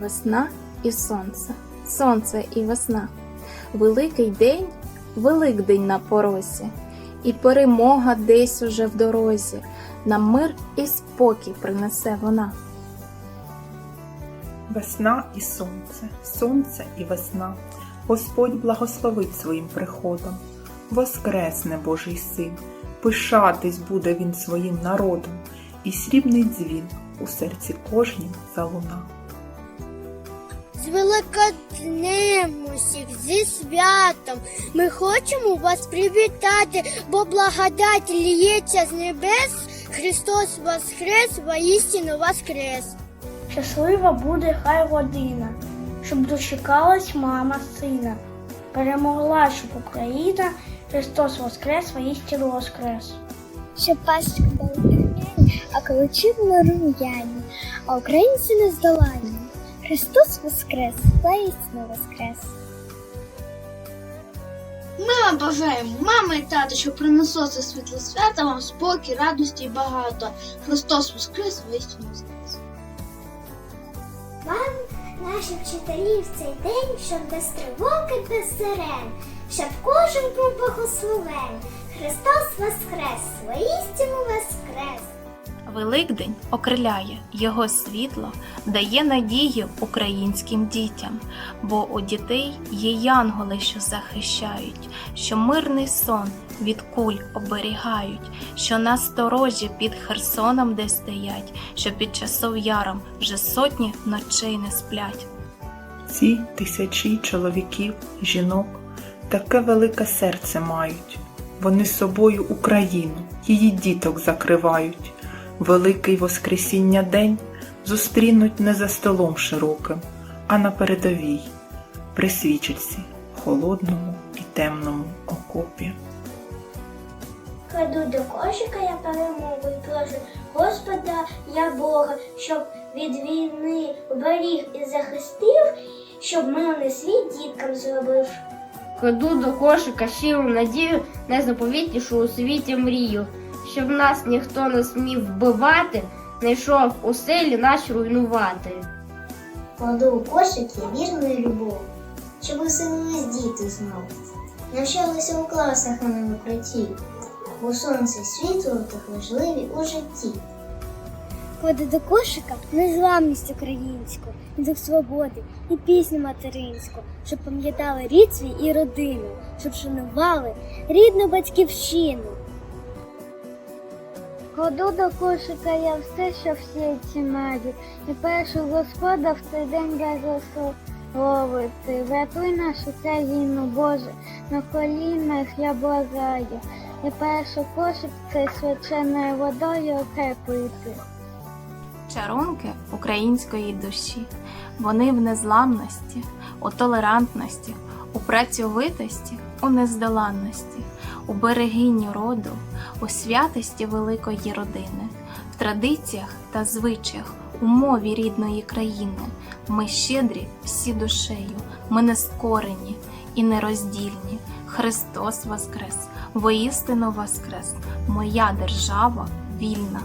весна і сонце, сонце і весна. Великий день, Великдень на порозі, і перемога десь уже в дорозі. Нам мир і спокій принесе вона. Весна і сонце, сонце і весна. Господь благословить своїм приходом. Воскресне Божий син, пишатись буде він своїм народом, і срібний дзвін у серці кожнім залуна. З Великоднем усіх зі святом ми хочемо вас привітати, бо благодать ліється з небес. Христос воскрес, воістину воскрес. Щаслива буде хай родина, щоб дочекалась мама сина. Перемогла, щоб Україна, Христос воскрес, воістину воскрес. Щоб була духмяні, а калачі були рум'яні, а українці не здолані. Христос воскрес, воістину воскрес. Ми вам бажаємо, мами і тато, щоб принесло це світло свята вам спокій, радості і багато. Христос Воскрес, воістину Воскрес. Вам, наші вчителі, в цей день, щоб без тривоги, без сирен, щоб кожен був благословен. Христос Воскрес, воістину Воскрес. Великдень окриляє його світло, дає надію українським дітям, бо у дітей є янголи, що захищають, що мирний сон від куль оберігають, що насторожі під Херсоном де стоять, що під часов яром вже сотні ночей не сплять. Ці тисячі чоловіків, жінок таке велике серце мають. Вони собою Україну, її діток закривають. Великий Воскресіння день зустрінуть не за столом широким, а на передовій, при свічці, холодному і темному окопі. Кладу до кошика я перемогу і прошу Господа я Бога, щоб від війни беріг і захистив, щоб мирний світ діткам зробив. Кладу до кошика щиру надію, найзаповітнішу у світі мрію, щоб нас ніхто не смів вбивати, не йшов у селі наш руйнувати. Кладу у кошик я вірну і любов, щоб веселились діти знову. Навчалися у класах, а не в укритті, бо сонце світло так важливі у житті. Кладу до кошика незламність українську, і дух свободи, і пісню материнську, щоб пам'ятали рід свій і родину, щоб шанували рідну батьківщину. Кладу до кошика я все, що всі цінають, і першу Господа в цей день благословити. Врятуй нашу країну, Боже, на колінах я благаю, і першу кошик цей свяченою водою окрепити. Чарунки української душі, вони в незламності, у толерантності, у працьовитості, у нездоланності, у берегинні роду, у святості великої родини, в традиціях та звичаях, у мові рідної країни. Ми щедрі всі душею, ми нескорені і нероздільні. Христос Воскрес, воістину Воскрес, моя держава вільна.